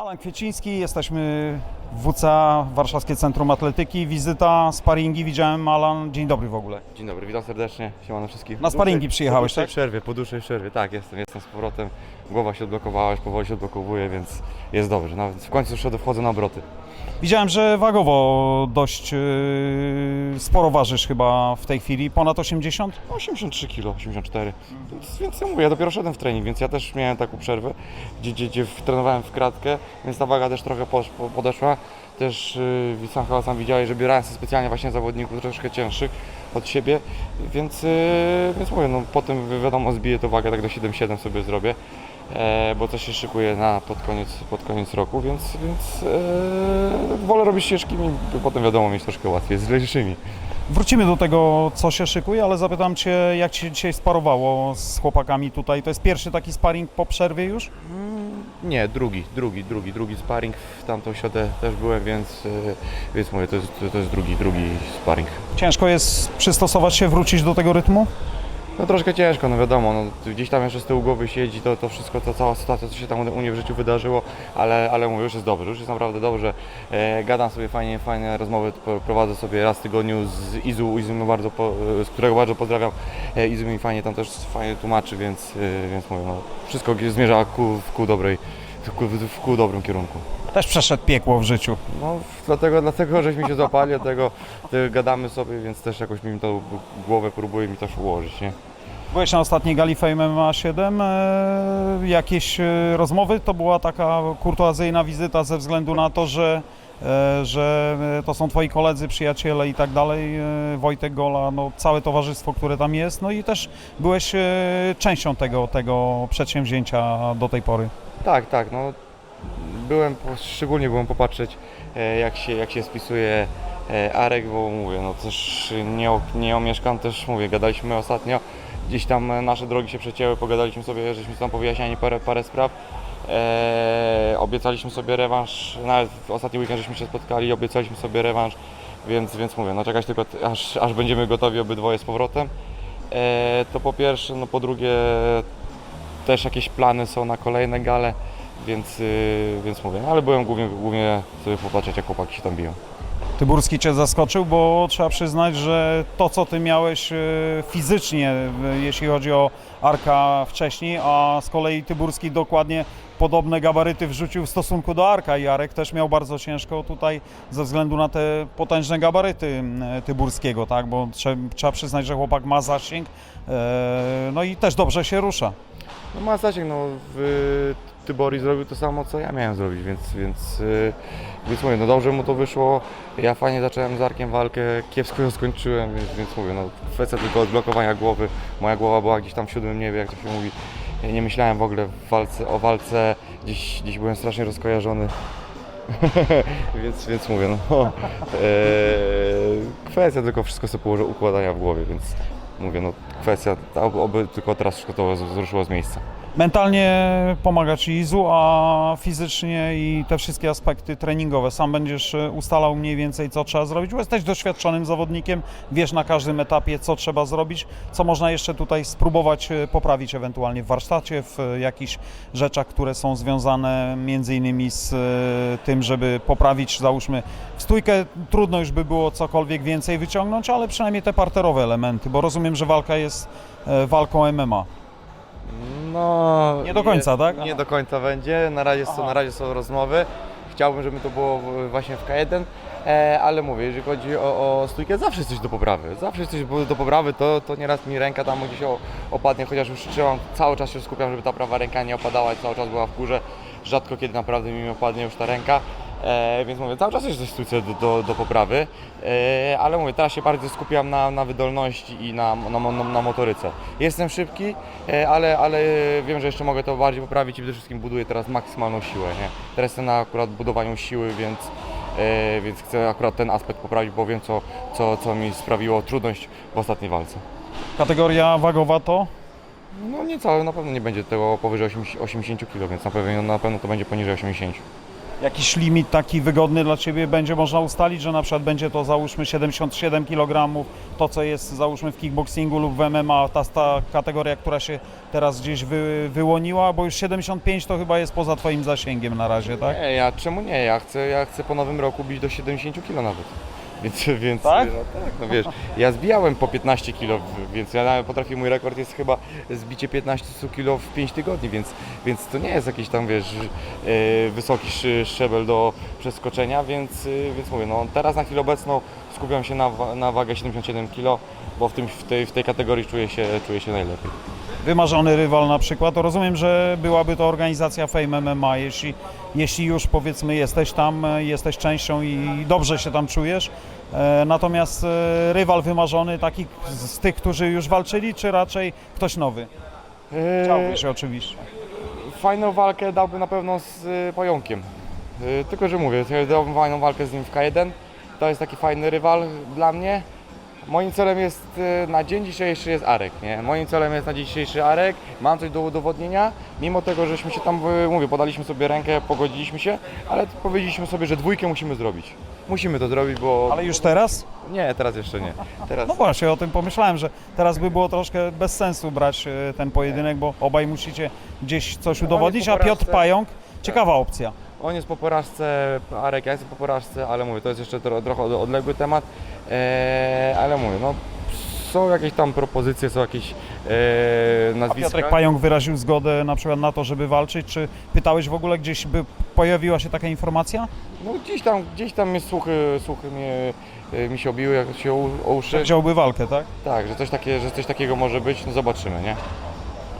Alan Kwieciński, jesteśmy w WCA, Warszawskie Centrum Atletyki. Wizyta, sparingi, widziałem Alan. Dzień dobry w ogóle. Dzień dobry, witam serdecznie, siemano wszystkich. Na sparingi Po przyjechałeś, dłuższej tak? przerwie, po dłuższej przerwie, tak, jestem, jestem z powrotem. Głowa się odblokowała, już powoli się odblokowuje, więc jest dobrze. Nawet w końcu już wchodzę na obroty. Widziałem, że wagowo dość yy, sporo ważysz chyba w tej chwili, ponad 80? 83 kg, 84. Więc, więc ja mówię, ja dopiero szedłem w trening, więc ja też miałem taką przerwę, gdzie, gdzie, gdzie trenowałem w kratkę, więc ta waga też trochę posz, po, podeszła. Też yy, sam chyba sam widziałeś, że sobie specjalnie właśnie zawodników troszkę cięższych od siebie, więc, yy, więc mówię, no potem wi- wiadomo zbiję tą wagę tak do 7-7 sobie zrobię. E, bo coś się szykuje na pod koniec, pod koniec roku, więc, więc e, wolę robić ciężkimi, by potem wiadomo mieć troszkę łatwiej z lżejszymi. Wrócimy do tego, co się szykuje, ale zapytam Cię, jak Ci się dzisiaj sparowało z chłopakami tutaj? To jest pierwszy taki sparring po przerwie już? Nie, drugi, drugi, drugi, drugi sparring. W tamtą środę też byłem, więc, e, więc mówię, to jest, to jest drugi, drugi sparring. Ciężko jest przystosować się, wrócić do tego rytmu? No troszkę ciężko, no wiadomo, no, gdzieś tam jeszcze z tyłu głowy siedzi to, to wszystko, to cała sytuacja, co się tam u mnie w życiu wydarzyło, ale, ale mówię, już jest dobrze, już jest naprawdę dobrze. E, gadam sobie fajnie, fajne rozmowy, pro- prowadzę sobie raz w tygodniu z Izu, Izu mi bardzo, po, z którego bardzo pozdrawiam. E, Izu mi fajnie tam też fajnie tłumaczy, więc, e, więc mówię, no, wszystko zmierza ku, w ku dobrej, w ku, w ku dobrym kierunku. Też przeszedł piekło w życiu. No, dlatego, dlatego żeśmy się złapali, dlatego gadamy sobie, więc też jakoś mi to głowę próbuje mi też ułożyć, nie? Byłeś na ostatniej gali Fame MMA 7. E, jakieś e, rozmowy? To była taka kurtuazyjna wizyta ze względu na to, że, e, że e, to są twoi koledzy, przyjaciele i tak dalej. E, Wojtek Gola, no, całe towarzystwo, które tam jest. No i też byłeś e, częścią tego, tego przedsięwzięcia do tej pory. Tak, tak, no byłem, szczególnie byłem popatrzeć e, jak się, jak się spisuje e, Arek, bo mówię, no też nie, nie omieszkam, też mówię, gadaliśmy ostatnio, gdzieś tam nasze drogi się przecięły, pogadaliśmy sobie, żeśmy tam powyjaśniali parę, parę spraw, e, obiecaliśmy sobie rewanż, nawet w ostatni weekend żeśmy się spotkali, obiecaliśmy sobie rewanż, więc, więc mówię, no czekać tylko aż, aż będziemy gotowi obydwoje z powrotem. To po pierwsze, no po drugie też jakieś plany są na kolejne gale, więc, yy, więc mówię, ale byłem głównie, głównie sobie popatrzeć jak chłopaki się tam biją. Tyburski cię zaskoczył, bo trzeba przyznać, że to, co ty miałeś e, fizycznie, e, jeśli chodzi o Arka wcześniej, a z kolei Tyburski dokładnie podobne gabaryty wrzucił w stosunku do Arka i Arek też miał bardzo ciężko tutaj ze względu na te potężne gabaryty Tyburskiego, tak, bo trze- trzeba przyznać, że chłopak ma zasięg, e, no i też dobrze się rusza. No ma zasięg, no w, Tybori zrobił to samo co ja miałem zrobić, więc, więc, yy, więc mówię, no dobrze mu to wyszło, ja fajnie zacząłem z Arkiem walkę, kiepsko ją skończyłem, więc, więc mówię, no kwestia tylko odblokowania głowy, moja głowa była gdzieś tam w siódmym niebie, jak to się mówi, ja nie myślałem w ogóle w walce, o walce, gdzieś, gdzieś byłem strasznie rozkojarzony. więc, więc mówię, no. E, kwestia tylko wszystko sobie położy układania w głowie, więc mówię, no kwestia, oby, tylko teraz wszystko to z- zruszyło z miejsca. Mentalnie pomaga Ci Izu, a fizycznie i te wszystkie aspekty treningowe. Sam będziesz e, ustalał mniej więcej, co trzeba zrobić, bo jesteś doświadczonym zawodnikiem, wiesz na każdym etapie, co trzeba zrobić, co można jeszcze tutaj spróbować e, poprawić ewentualnie w warsztacie, w e, jakichś rzeczach, które są związane między innymi z tym, żeby poprawić, załóżmy, w stójkę trudno już by było cokolwiek więcej wyciągnąć, ale przynajmniej te parterowe elementy, bo rozumiem, że walka jest walką MMA. No. Nie do końca, tak? Nie do końca będzie. Na razie, są, na razie są rozmowy. Chciałbym, żeby to było w- właśnie w K1, e, ale mówię, jeżeli chodzi o, o stójkę, zawsze jest coś do poprawy. Zawsze jest coś do poprawy, to, to nieraz mi ręka tam gdzieś o- opadnie, chociaż już trzymam, cały czas się skupiam, żeby ta prawa ręka nie opadała i cały czas była w górze. Rzadko kiedy naprawdę mi opadnie już ta ręka. E, więc mówię, cały czas jest coś do, do, do poprawy, e, ale mówię, teraz się bardziej skupiam na, na wydolności i na, na, na, na motoryce. Jestem szybki, e, ale, ale wiem, że jeszcze mogę to bardziej poprawić i przede wszystkim buduję teraz maksymalną siłę. Nie? Teraz jestem na akurat budowaniu siły, więc, e, więc chcę akurat ten aspekt poprawić, bo wiem, co, co, co mi sprawiło trudność w ostatniej walce. Kategoria wagowa to? No niecałe, na pewno nie będzie tego powyżej 80 80 kg, więc na pewno, na pewno to będzie poniżej 80. Jakiś limit taki wygodny dla Ciebie będzie można ustalić, że na przykład będzie to załóżmy 77 kg, to co jest załóżmy w kickboxingu lub w MMA, ta, ta kategoria, która się teraz gdzieś wy, wyłoniła, bo już 75 to chyba jest poza Twoim zasięgiem na razie, tak? Nie, ja czemu nie? Ja chcę, ja chcę po nowym roku bić do 70 kg nawet. Więc, więc Tak? no tak, no wiesz, ja zbijałem po 15 kg, więc ja nawet potrafię, mój rekord jest chyba zbicie 15 kg w 5 tygodni, więc, więc to nie jest jakiś tam, wiesz, e, wysoki sz- szczebel do przeskoczenia, więc, e, więc mówię, no teraz na chwilę obecną skupiam się na, wa- na wagę 77 kg, bo w, tym, w, tej, w tej kategorii czuję się, czuję się najlepiej. Wymarzony rywal na przykład, to rozumiem, że byłaby to organizacja Fame MMA, jeśli, jeśli już powiedzmy jesteś tam, e, jesteś częścią i dobrze się tam czujesz. E, Natomiast e, rywal wymarzony taki z tych, którzy już walczyli, czy raczej ktoś nowy? Chciałbyś oczywiście. Fajną walkę dałby na pewno z Pająkiem. Tylko, że mówię, dałbym fajną walkę z nim w K1. To jest taki fajny rywal dla mnie. Moim celem jest y, na dzień dzisiejszy jest Arek, nie? Moim celem jest na dzień dzisiejszy Arek. Mam coś do udowodnienia, mimo tego, żeśmy się tam, y, mówię, podaliśmy sobie rękę, pogodziliśmy się, ale powiedzieliśmy sobie, że dwójkę musimy zrobić. Musimy to zrobić, bo... Ale już teraz? Nie, teraz jeszcze nie. Teraz... No właśnie, o tym pomyślałem, że teraz by było troszkę bez sensu brać e, ten pojedynek, bo obaj musicie gdzieś coś udowodnić, a Piotr Pająk, ciekawa opcja. On jest po porażce, Arek, ja jestem po porażce, ale mówię, to jest jeszcze tro, trochę od- odległy temat, eee, ale mówię, no są jakieś tam propozycje, są jakieś A nazwiska. Piotrek Pająk wyraził zgodę na przykład na to, żeby walczyć, czy pytałeś w ogóle gdzieś, by pojawiła się taka informacja? No gdzieś tam, gdzieś tam jest słuchy, słuchy mnie, e, mi się obiły, jak się o, uszy. Wziąłby walkę, tak? Tak, że coś, takie, że coś takiego może być, no zobaczymy, nie?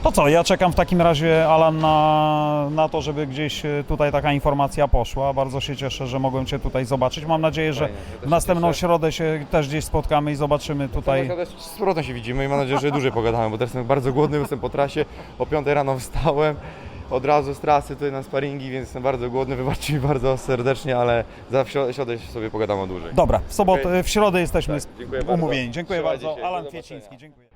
To co, ja czekam w takim razie, Alan, na, na to, żeby gdzieś e, tutaj taka informacja poszła. Bardzo się cieszę, że mogłem Cię tutaj zobaczyć. Mam nadzieję, że Fajnie, ja też w się następną cieszę. środę się też gdzieś spotkamy i zobaczymy tutaj. Z powrotem się widzimy i mam nadzieję, że dłużej pogadamy, bo teraz jestem bardzo głodny, jestem po trasie, o 5 rano wstałem, od razu z trasy tutaj na sparingi, więc jestem bardzo głodny, wybaczcie mi bardzo serdecznie, ale za w śro- środę sobie pogadamy dłużej. Dobra, w sobotę, Okej. w środę jesteśmy Tak, dziękuję bardzo. umówieni. Dziękuję Trzymajcie bardzo. się, do Alan zobaczenia. Kwieciński, dziękuję.